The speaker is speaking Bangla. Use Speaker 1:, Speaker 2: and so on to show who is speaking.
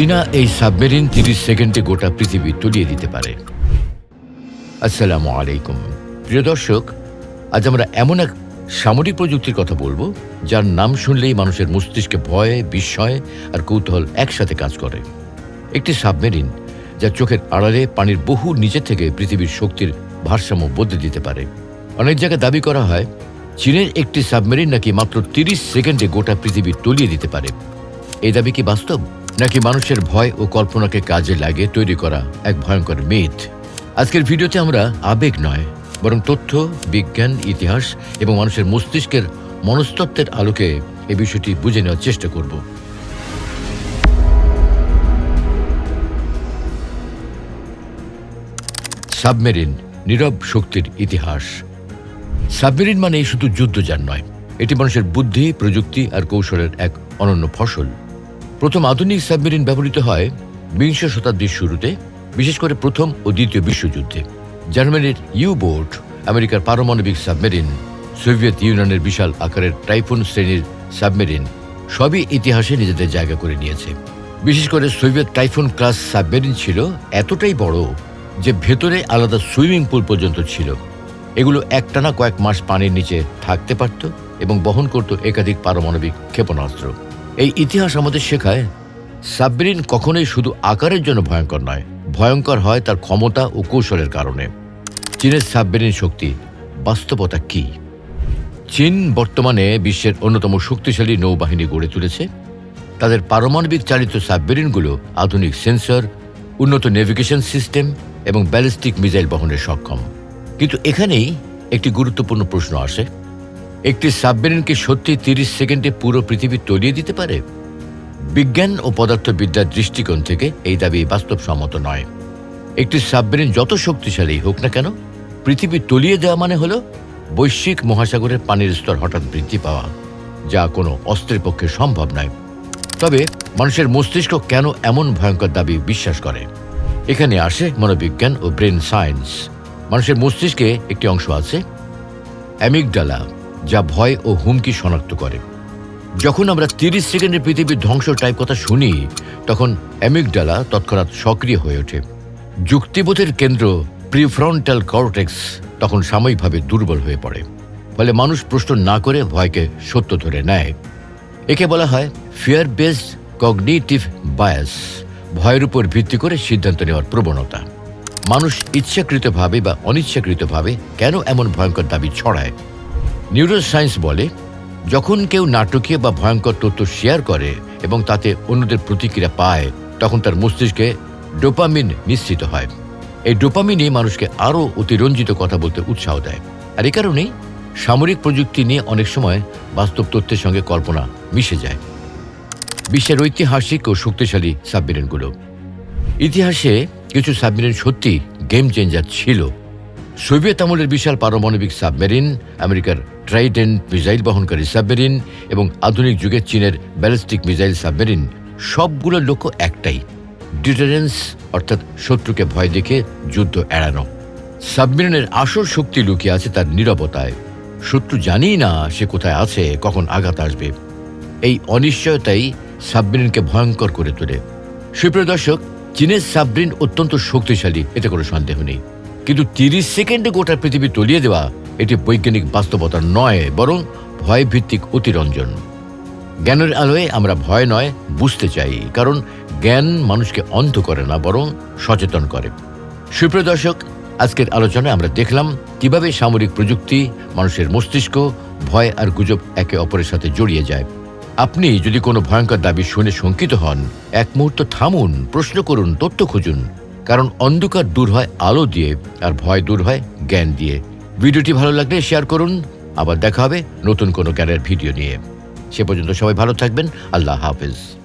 Speaker 1: চীনা এই সাবমেরিন তিরিশ সেকেন্ডে গোটা পৃথিবী তলিয়ে দিতে পারে। আসসালামু আলাইকুম। প্রিয় দর্শক, আজ আমরা এমন এক সামরিক প্রযুক্তির কথা বলব, যার নাম শুনলেই মানুষের মস্তিষ্কে ভয়, বিস্ময় আর কৌতূহল একসাথে কাজ করে। একটি সাবমেরিন যা চোখের আড়ালে পানির বহু নিচে থেকে পৃথিবীর শক্তির ভারসাম্য বদলে দিতে পারে। অনেক জায়গায় দাবি করা হয়, চীনের একটি সাবমেরিন নাকি মাত্র তিরিশ সেকেন্ডে গোটা পৃথিবী তলিয়ে দিতে পারে। এই দাবি কি বাস্তব? নাকি মানুষের ভয় ও কল্পনাকে কাজে লাগে তৈরি করা এক ভয়ঙ্কর মিথ? আজকের ভিডিওতে আমরা আবেগ নয়, বরং তথ্য, বিজ্ঞান, ইতিহাস এবং মানুষের মস্তিষ্কের মনস্তত্ত্বের আলোকে এই বিষয়টি বুঝে নেওয়ার চেষ্টা করব। সাবমেরিন, নীরব শক্তির ইতিহাস। সাবমেরিন মানে শুধু যুদ্ধযান নয়, এটি মানুষের বুদ্ধি, প্রযুক্তি আর কৌশলের এক অনন্য ফসল। প্রথম আধুনিক সাবমেরিন ব্যবহৃত হয় বিংশ শতাব্দীর শুরুতে, বিশেষ করে প্রথম ও দ্বিতীয় বিশ্বযুদ্ধে। জার্মানির ইউ বোট আমেরিকার পারমাণবিক সাবমেরিন, সোভিয়েত ইউনিয়নের বিশাল আকারের টাইফুন শ্রেণির সাবমেরিন সবই ইতিহাসে নিজেদের জায়গা করে নিয়েছে। বিশেষ করে সোভিয়েত টাইফুন ক্লাস সাবমেরিন ছিল এতটাই বড় যে ভেতরে আলাদা সুইমিং পুল পর্যন্ত ছিল। এগুলো একটানা কয়েক মাস পানির নিচে থাকতে পারত এবং বহন করত একাধিক পারমাণবিক ক্ষেপণাস্ত্র। এই ইতিহাস আমাদের শেখায়, সাবমেরিন কখনোই শুধু আকারের জন্য ভয়ঙ্কর নয়, ভয়ঙ্কর হয় তার ক্ষমতা ও কৌশলের কারণে। চীনের সাবমেরিন শক্তি বাস্তবতা কি? চীন বর্তমানে বিশ্বের অন্যতম শক্তিশালী নৌবাহিনী গড়ে তুলেছে। তাদের পারমাণবিক চালিত সাবমেরিনগুলো আধুনিক সেন্সর, উন্নত নেভিগেশন সিস্টেম এবং ব্যালিস্টিক মিসাইল বহনে সক্ষম। কিন্তু এখানেই একটি গুরুত্বপূর্ণ প্রশ্ন আসে। একটি সাবমেরিন কি সত্যি তিরিশ সেকেন্ডে পুরো পৃথিবী তলিয়ে দিতে পারে? বিজ্ঞান ও পদার্থবিদ্যার দৃষ্টিকোণ থেকে এই দাবি বাস্তবসম্মত নয়। একটি সাবমেরিন যত শক্তিশালী হোক না কেন, পৃথিবী তলিয়ে দেওয়া মানে হলো বৈশ্বিক মহাসাগরের পানির স্তর হঠাৎ বৃদ্ধি পাওয়া, যা কোনো অস্ত্রের পক্ষে সম্ভব নয়। তবে মানুষের মস্তিষ্ক কেন এমন ভয়ঙ্কর দাবি বিশ্বাস করে? এখানে আসে মনোবিজ্ঞান ও ব্রেন সায়েন্স। মানুষের মস্তিষ্কে একটি অংশ আছে, অ্যামিগডালা। যা ভয় ও হুমকি শনাক্ত করে। যখন আমরা তিরিশ সেকেন্ডের পৃথিবীর ধ্বংস টাইপ কথা শুনি, তখন অ্যামিগডালা তৎক্ষণাৎ সক্রিয় হয়ে ওঠে। যুক্তিবোধের কেন্দ্র প্রিফ্রন্টাল কর্টেক্স তখন সাময়িকভাবে দুর্বল হয়ে পড়ে। ফলে মানুষ প্রশ্ন না করে ভয়কে সত্য ধরে নেয়। একে বলা হয় ফিয়ার বেসড কগনিটিভ বায়াস ভয়ের উপর ভিত্তি করে সিদ্ধান্ত নেওয়ার প্রবণতা। মানুষ ইচ্ছাকৃতভাবে বা অনিচ্ছাকৃতভাবে কেন এমন ভয়ঙ্কর দাবি ছড়ায়? নিউরোসায়েন্স বলে, যখন কেউ নাটকীয় বা ভয়ঙ্কর তথ্য শেয়ার করে এবং তাতে অন্যদের প্রতিক্রিয়া পায়, তখন তার মস্তিষ্কে ডোপামিন নিশ্চিত হয়। এই ডোপামিনই মানুষকে আরও অতিরঞ্জিত কথা বলতে উৎসাহ দেয়। আর এই কারণেই সামরিক প্রযুক্তি নিয়ে অনেক সময় বাস্তব তথ্যের সঙ্গে কল্পনা মিশে যায়। বিশ্বের ঐতিহাসিক ও শক্তিশালী সাবমেরিনগুলো। ইতিহাসে কিছু সাবমেরিন সত্যি গেম চেঞ্জার ছিল। সোভিয়েত আমলের বিশাল পারমাণবিক সাবমেরিন, আমেরিকার ট্রাইডেন্ট মিসাইল বহনকারী সাবমেরিন এবং আধুনিক যুগের চীনের ব্যালিস্টিক মিসাইল সাবমেরিন সবগুলোর লক্ষ্য একটাই, ডিটারেন্স, অর্থাৎ শত্রুকে ভয় দেখে যুদ্ধ এড়ানো। সাবমেরিনের আসল শক্তি লুকিয়ে আছে তার নিরবতায়। শত্রু জানি না সে কোথায় আছে, কখন আঘাত আসবে। এই অনিশ্চয়তাই সাবমেরিনকে ভয়ঙ্কর করে তোলে। সুপ্রিয় দর্শক, চীনের সাবমেরিন অত্যন্ত শক্তিশালী, এতে কোনো সন্দেহ নেই। কিন্তু তিরিশ সেকেন্ডে গোটা পৃথিবী তলিয়ে দেওয়া এটি বৈজ্ঞানিক বাস্তবতা নয়, বরং ভয়ভিত্তিক অতিরঞ্জন। জ্ঞানের আলোয় আমরা ভয় নয়, বুঝতে চাই, কারণ জ্ঞান মানুষকে অন্ধ করে না, বরং সচেতন করে। সুপ্রিয় দর্শক, আজকের আলোচনায় আমরা দেখলাম কীভাবে সামরিক প্রযুক্তি, মানুষের মস্তিষ্ক, ভয় আর গুজব একে অপরের সাথে জড়িয়ে যায়। আপনি যদি কোনো ভয়ঙ্কর দাবি শুনে শঙ্কিত হন, এক মুহূর্ত থামুন, প্রশ্ন করুন, তথ্য খুঁজুন। কারণ অন্ধকার দূর হয় আলো দিয়ে আর ভয় দূর হয় জ্ঞান দিয়ে। ভিডিওটি ভালো লাগলে শেয়ার করুন। আবার দেখা হবে নতুন কোনো জ্ঞানের ভিডিও নিয়ে। সে পর্যন্ত সবাই ভালো থাকবেন। আল্লাহ হাফেজ।